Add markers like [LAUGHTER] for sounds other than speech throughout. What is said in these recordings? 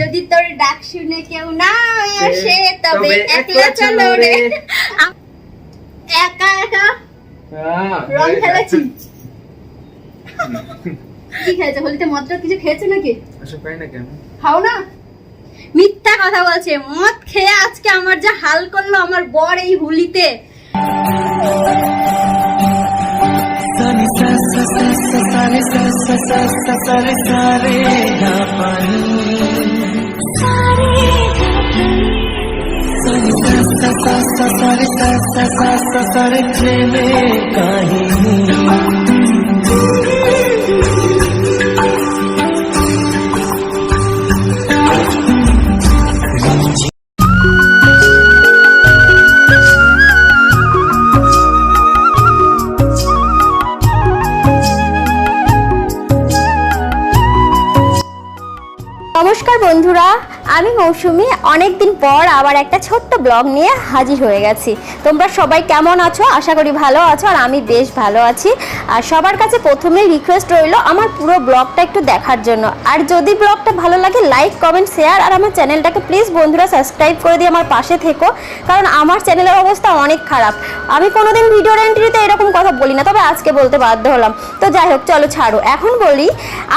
যদি তোর ডাক শুনে কেউ না আসে তবে একলা চলো রে। একা একা হ্যাঁ, রং খেলেছি। কি খেয়েছে? হোলিতে মদটা কিছু খেয়েছে নাকি? না কেন? খাও না? মিথ্যা কথা বলছে। মদ খেয়ে আজকে আমার যা হাল করল আমার বর এই হোলিতে। रे सा सा सा सा सा रे सा सा सा सा सा रे सा रे धा पा रे सा रे सा सा सा सा सा रे सा सा सा सा रे प्रेम कहानी আমি মৌসুমি, অনেকদিন পর আবার একটা ছোট্ট ব্লগ নিয়ে হাজির হয়ে গেছি। তোমরা সবাই কেমন আছো? আশা করি ভালো আছো আর আমি বেশ ভালো আছি। আর সবার কাছে প্রথমেই রিকোয়েস্ট রইল আমার পুরো ব্লগটা একটু দেখার জন্য। আর যদি ব্লগটা ভালো লাগে লাইক কমেন্ট শেয়ার আর আমার চ্যানেলটাকে প্লিজ বন্ধুরা সাবস্ক্রাইব করে দিয়ে আমার পাশে থেকো। কারণ আমার চ্যানেলের অবস্থা অনেক খারাপ। আমি কোনোদিন ভিডিও এন্ট্রিতে এরকম কথা বলি না, তবে আজকে বলতে বাধ্য হলাম। তো যাই হোক, চলো ছাড়ো। এখন বলি,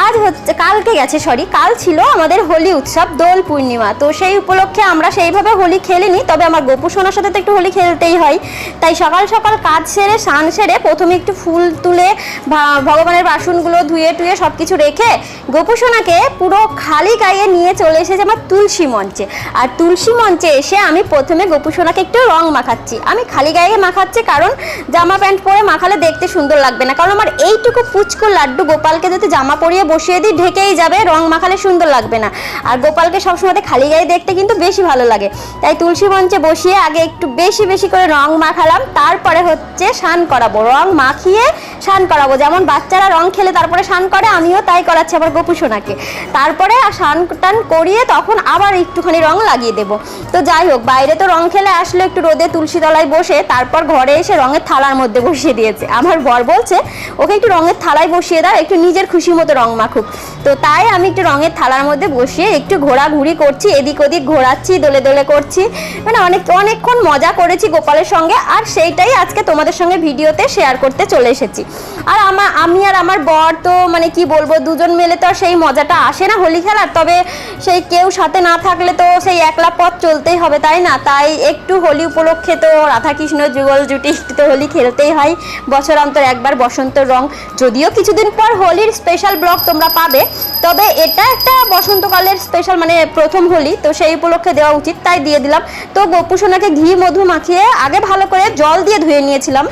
আজ হচ্ছে, কালকে গেছে সরি কাল ছিল আমাদের হোলি উৎসব, দোল পূর্ণিমা। তো সেই উপলক্ষে আমরা সেইভাবে হোলি খেলিনি, তবে আমার গোপু সোনার সাথে তো একটু হোলি খেলতেই হয়। তাই সকাল সকাল কাজ সেরে সান সেরে প্রথমে একটু ফুল তুলে ভগবানের বাসনগুলো ধুয়ে টুয়ে সব কিছু রেখে গোপু সোনাকে পুরো খালি গায়ে নিয়ে চলে এসেছে আমার তুলসী মঞ্চে। আর তুলসী মঞ্চে এসে আমি প্রথমে গোপু সোনাকে একটু রং মাখাচ্ছি। আমি খালি গায়ে মাখাচ্ছি কারণ জামা প্যান্ট পরে মাখালে দেখতে সুন্দর লাগবে না। কারণ আমার এইটুকু পুচকু লাড্ডু গোপালকে যদি জামা পরিয়ে বসিয়ে দিই, ঢেকেই যাবে, রং মাখালে সুন্দর লাগবে না। আর গোপালকে সবসময় খালি গায়ে দেখতে কিন্তু বেশি ভালো লাগে। তাই তুলসী মঞ্চে বসিয়ে আগে একটু বেশি বেশি করে রং মাখালাম। তারপরে হচ্ছে স্নান করাবো। রং মাখিয়ে স্নান করাবো। যেমন বাচ্চারা রং খেলে তারপরে স্নান করে, আমিও তাই করাচ্ছি। আমার গোপু সোনাকে তারপরে স্নান টান করিয়ে তখন আবার একটুখানি রং লাগিয়ে দেবো। তো যাই হোক, বাইরে তো রং খেলে আসলে একটু রোদে তুলসী তলায় বসে, তারপর ঘরে এসে রঙের থালার মধ্যে বসিয়ে দিয়েছে। আমার বর বলছে, ওকে একটু রঙের থালায় বসিয়ে দাও, একটু নিজের খুশি মতো রং মাখুক। তো তাই আমি একটু রঙের থালার মধ্যে বসিয়ে একটু ঘোরাঘুরি করছি, এদিক ওদিক ঘোরাচ্ছি, দোলে দোলে করছি। মানে অনেক, অনেকক্ষণ মজা করেছি গোপালের সঙ্গে, আর সেইটাই আজকে তোমাদের সঙ্গে ভিডিওতে শেয়ার করতে চলে এসেছি। আর আমার আমি আর আমার বর তো মানে কি বলব, দুজন মিলে তো আর সেই মজাটা আসে না হোলি খেলার, তবে সেই কেউ সাথে না থাকলে তো সেই একলা পথ চলতেই হবে, তাই না? তাই একটু হোলি উপলক্ষে তো রাধাকৃষ্ণ যুগল জুটি তো হোলি খেলতেই হয়, বছর অন্তর একবার বসন্ত রং। যদিও কিছুদিন পর হোলির স্পেশাল ব্লগ তোমরা পাবে, তবে এটা একটা বসন্তকালের স্পেশাল মানে প্রথম হোলি, তো সেই উপলক্ষে দেওয়া উচিত, তাই দিয়ে দিলাম। তো গোপুসোনাকে ঘি, মধু মাখিয়ে আগে ভালো করে জল দিয়ে ধুয়ে নিয়েছিলাম।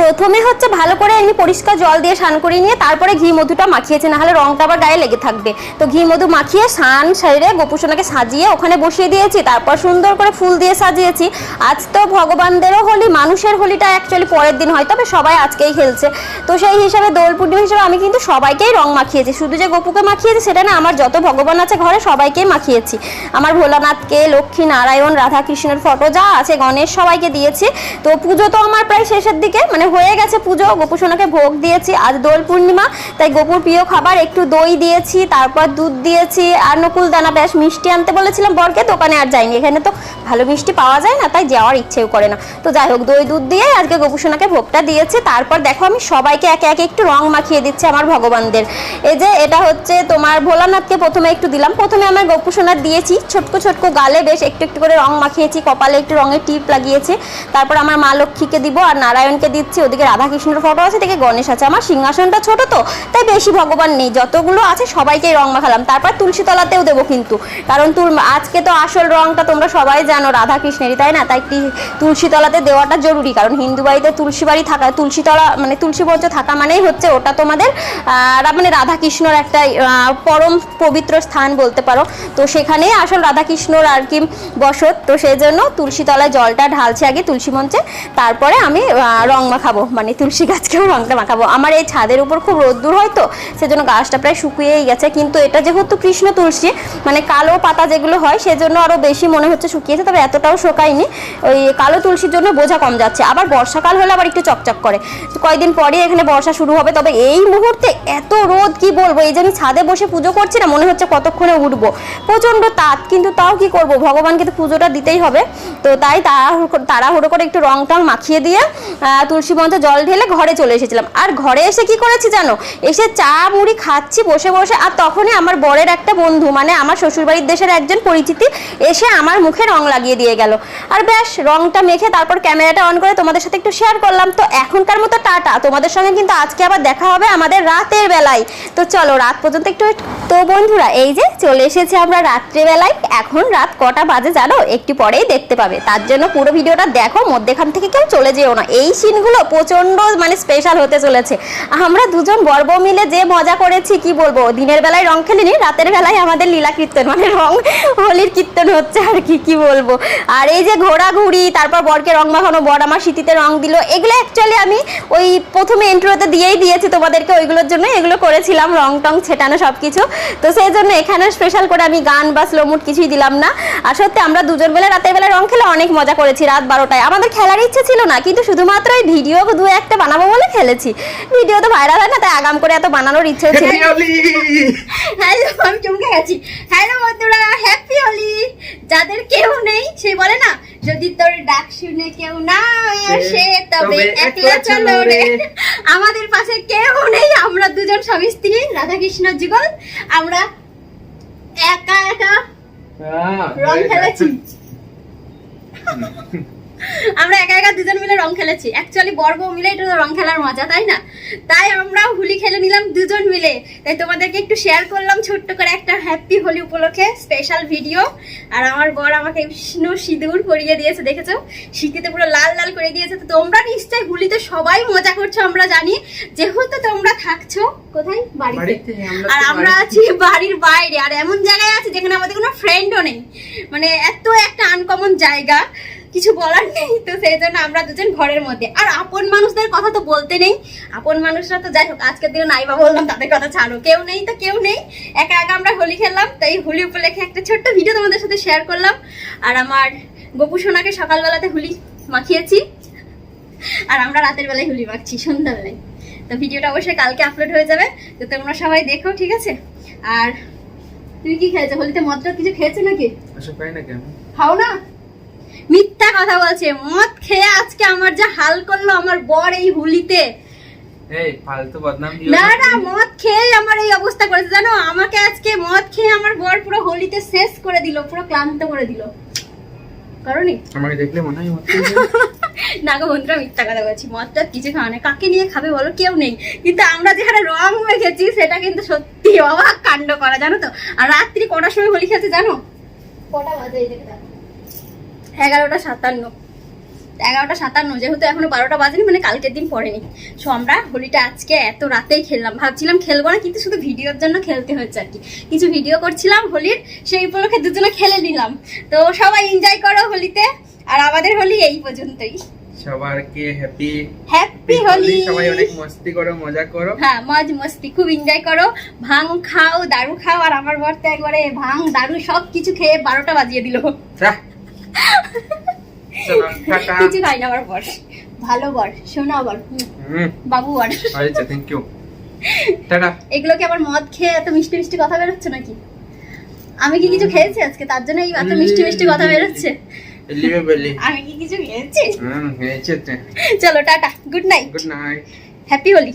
প্রথমে হচ্ছে ভালো করে এমনি পরিষ্কার জল দিয়ে স্নান করিয়ে নিয়ে তারপরে ঘি মধুটা মাখিয়েছে, নাহলে রংটা আবার গায়ে লেগে থাকবে। তো ঘি মধু মাখিয়ে স্নান সেরে গোপুসোনাকে সাজিয়ে ওখানে বসিয়ে দিয়েছি, তারপর সুন্দর করে ফুল দিয়ে সাজিয়েছি। আজ তো ভগবানদেরও হোলি, মানুষের হোলিটা অ্যাকচুয়ালি পরের দিন হয়, তবে সবাই আজকেই খেলছে। তো সেই হিসাবে দোল পূর্ণিমা হিসেবে আমি কিন্তু সবাইকেই রং মাখিয়েছি, শুধু যে গোপুকে মাখিয়েছি সেটা না, আমার যত ভগবান আছে ঘরে সবাইকেই মাখিয়েছি। আমার ভোলানাথকে লক্ষ্মী নারায়ণ রাধাকৃষ্ণের ফটো যা আছে গণেশ সবাইকে দিয়েছি। তো পুজো তো আমার প্রায় শেষের দিকে মানে হয়ে গেছে পুজো। গোপু সোনাকে ভোগ দিয়েছি। আজ দোল পূর্ণিমা, তাই গোপুর প্রিয় খাবার, একটু দই দিয়েছি, তারপর দুধ দিয়েছি, আর নকুল দানা বেশ মিষ্টি আনতে বলেছিলাম বরকে, দোকানে আর যাইনি। এখানে তো ভালো মিষ্টি পাওয়া যায় না, তাই যাওয়ার ইচ্ছেও করে না। তো যাই হোক, দই দুধ দিয়ে আজকে গোপু সোনাকে ভোগটা দিয়েছি। তারপর দেখো, আমি সবাইকে একে একে একটু রং মাখিয়ে দিচ্ছি আমার ভগবানদের। এই যে, এটা হচ্ছে তোমার ভোলানাথকে প্রথমে একটু দিলাম। প্রথমে আমার গোপু সোনার দিয়েছি, ছোটকো ছোটকো গালে বেশ একটু একটু করে রং মাখিয়েছি, কপালে একটু রঙের টিপ লাগিয়েছি। তারপর আমার মা লক্ষ্মীকে দিব, আর নারায়ণকে দিচ্ছি। ওদিকে রাধাকৃষ্ণের ফটো আছে দেখে গণেশ আছে। আমার সিংহাসনটা ছোট তো, তাই বেশি ভগবান নেই। যতগুলো আছে সবাইকে রং মাখালাম। তারপর তুলসী তলাতেও দেবো কিন্তু। কারণ তুল, আজকে তো আসল রংটা তোমরা সবাই জানো, রাধাকৃষ্ণেরই, তাই না? তাই তুলসী তলাতে দেওয়াটা জরুরি। কারণ হিন্দু বাড়িতে তুলসী বাড়ি থাকা তুলসী তলা মানে তুলসী মঞ্চ থাকা মানেই হচ্ছে ওটা তোমাদের মানে রাধাকৃষ্ণর একটা পরম পবিত্র স্থান বলতে পারো। তো সেখানেই আসল রাধাকৃষ্ণর আর কি বসত। তো সেই জন্য তুলসী তলায় জলটা ঢালছে আগে তুলসী মঞ্চে। তারপরে আমি রং মাখা মাখাবো মানে তুলসী গাছকেও রংটা মাখাবো। আমার এই ছাদের উপর খুব রোদ্দুর হয় তো সেজন্য গাছটা প্রায় শুকিয়েই গেছে। কিন্তু এটা যেহেতু কৃষ্ণ তুলসী মানে কালো পাতা যেগুলো হয় সেজন্য আরও বেশি মনে হচ্ছে শুকিয়েছে তবে এতটাও শোকায়নি। ওই কালো তুলসীর জন্য বোঝা কম যাচ্ছে। আবার বর্ষাকাল হলে আবার একটু চকচক করে। কয়েকদিন পরে এখানে বর্ষা শুরু হবে তবে এই মুহূর্তে এত রোদ কি বলব? এই যে আমি ছাদে বসে পুজো করছি না মনে হচ্ছে কতক্ষণে উঠবো। প্রচণ্ড তাপ কিন্তু তাও কি করব? ভগবানকে তো পুজোটা দিতেই হবে। তো তাই তাড়াহুড়ো তাড়াহুড়ো করে একটু রং টং মাখিয়ে দিয়ে আহ, তুলসী পর্যন্ত জল ঢেলে ঘরে চলে এসেছিলাম। আর ঘরে এসে কি করেছি জানো? এসে চা, মুড়ি খাচ্ছি, বসে বসে, আর তখনই আমার বরের একটা বন্ধু মানে আমার শ্বশুরবাড়ির দেশের একজন পরিচিতি, এসে আমার মুখে রং লাগিয়ে দিয়ে গেল। আর ব্যাস, রংটা মেখে তারপর ক্যামেরাটা অন করে তোমাদের সাথে একটু শেয়ার করলাম। তো এখনকার মতো টাটা। তোমাদের সঙ্গে কিন্তু আজকে আবার দেখা হবে আমাদের রাতের বেলায়। তো চলো, রাত পর্যন্ত একটু তো বন্ধুরা, এই যে চলে এসেছে আমরা রাত্রেবেলায় এখন রাত কটা বাজে জানো? একটু পরেই দেখতে পাবে। তার জন্য পুরো ভিডিওটা দেখো, মধ্যেখান থেকে কেউ চলে যেও না। এই সিনগুলো প্রচণ্ড মানে স্পেশাল হতে চলেছে। আমরা দুজন গর্ব মিলে যে মজা করেছি, কি বলব? দিনের বেলায় রং খেলিনি, রাতের বেলায় আমাদের লীলা কীর্তন মানে রং হোলির কীর্তন হচ্ছে আর কি কি বলব? আর এই যে ঘোরাঘুরি তারপর বরকে রং মাখানো বর আমার শীতিতে রং দিল এগুলো অ্যাকচুয়ালি আমি ওই প্রথমে ইন্ট্রোতে দিয়েই দিয়েছি তোমাদেরকে ওইগুলোর জন্য এগুলো করেছিলাম রং টং ছেটানো সব কিছু তো সেই জন্য এখানে স্পেশাল করে আমি গান বা স্লোমুট কিছুই দিলাম না। আর সত্যি আমরা দুজন বেলা রাতের বেলা রং খেলে অনেক মজা করেছি রাত বারোটায়। আমাদের খেলার ইচ্ছে ছিল না কিন্তু শুধুমাত্র এই ভিডিও দু একটা বানাবো বলে খেলেছি। ভিডিও তো ভাইরাল হয় না তাই আগাম করে এত বানানোর ইচ্ছে ছিল হ্যালো আমি চমকে গেছি। হ্যালো বন্ধুরা হ্যাপি হোলি যাদের কেউ নেই সে বলে না যদি তোর ডাক শুনে কেউ না আসে তবে একলা চলো রে। আমাদের পাশে কেউ নেই আমরা দুজন স্বামী স্ত্রী রাধা কৃষ্ণ যুগল। আমরা একা একা হ্যাঁ, রং খেলেছি। [LAUGHS] আমরা একা একা দুজন মিলে রং খেলেছি। অ্যাকচুয়ালি বর্গ মিলে এটা তো রং খেলার মজা তাই না? তাই আমরাও হোলি খেলে নিলাম দুজন মিলে। তাই তোমাদেরকে একটু শেয়ার করলাম ছোট্ট করে একটা হ্যাপি হোলি উপলক্ষে স্পেশাল ভিডিও আর আমার বর আমাকে বিষ্ণু সিঁদুর পরিয়ে দিয়েছে দেখেছ? শীতেতে পুরো লাল লাল করে দিয়েছে। তো তোমরা নিশ্চয়ই হোলিতে সবাই মজা করছ আমরা জানি। যেহেতু তোমরা থাকছো কোথায়? বাড়িতে। বাড়িতে, আর আমরা আছি বাড়ির বাইরে। আর এমন জায়গায় আছে যেখানে আমাদের কোনো ফ্রেন্ডও নেই। মানে এত একটা আনকমন জায়গা। কিছু বলার নেই তো সেই জন্য আমরা দুজন ঘরের মধ্যে। আর আপন মানুষদের কথা তো বলতে নেই। আপন মানুষরা তো যাই হোক আজকের দিনে নাই বা বললাম তাদের কথা ছাড়ো। কেউ নেই তো কেউ নেই। একা একা আমরা হোলি খেললাম তাই হোলি উপলক্ষে একটা ছোট্ট ভিডিও তোমাদের সাথে শেয়ার করলাম। আর আমার গোপু সোনাকে সকালবেলাতে হোলি মাখিয়েছি। আর আমরা রাতের বেলায় হোলি মাখছি সন্ধ্যাবেলায়। তো ভিডিওটা অবশ্যই কালকে আপলোড হয়ে যাবে তো তোমরা সবাই দেখো ঠিক আছে? আর তুমি কি খেয়েছো হোলিতে মদটা কিছু খেয়েছো নাকি? খাও না? মিথ্যা কথা বলছে মদ খেয়ে আজকে আমার যা হাল করল আমার বর এই হোলিতে। এই ফালতু বদনাম দিও না না। মদ খেয়ে আমার এই অবস্থা করেছে। জানো আমাকে আজকে মদ খেয়ে আমার বর পুরো হোলিতে শেষ করে দিল পুরো ক্লান্ত করে দিল। করনি? আমাকে দেখলে মনে হয় [LAUGHS] না গো বন্ধুরা মিথ্যা কথা বলছি মদটা কিছু খাওয়া নেই। কাকে নিয়ে খাবে বলো? কেউ নেই। কিন্তু আমরা যেখানে রং মেখেছি সেটা কিন্তু সত্যি অবাক কাণ্ড করা জানো তো? আর রাত্রি কটার সময় হোলি খেলতে জানো? কটা বাজে এই দেখে দেখো। এগারোটা সাতান্ন। এগারোটা সাতান্ন যেহেতু এখনও বারোটা বাজেনি মানে কালকের দিন পড়েনি। সো আমরা হোলিটা আজকে এত রাতেই খেললাম। ভাবছিলাম খেলব না কিন্তু শুধু ভিডিওর জন্য খেলতে হচ্ছে আর কি। কিছু ভিডিও করছিলাম হোলির সেই উপলক্ষে দুজনে খেলে নিলাম। তো সবাই এনজয় করো হোলিতে আর আমাদের হোলি এই পর্যন্তই। সবারকে হ্যাপি হ্যাপি হোলি সবাই অনেক মস্তি করো মজা করো। হ্যাঁ মজ মস্তি খুব এনজয় করো। ভাং খাও দারু খাও আর আমার বর তো একবারে ভাং দারু সব কিছু খেয়ে বারোটা বাজিয়ে দিল। কিছু খাই না আমার বর ভালো বর শোনা বর। বাবু বর। আচ্ছা থ্যাংক ইউ টাটা। এগুলো কি আবার মদ খেয়ে এত মিষ্টি মিষ্টি কথা বেরোচ্ছে নাকি? আমি কি কিছু খেয়েছি আজকে? তার জন্য এই এত মিষ্টি মিষ্টি কথা বেরোচ্ছে? আমি কি কিছু খেয়েছি? চলো tata good night good night happy Holi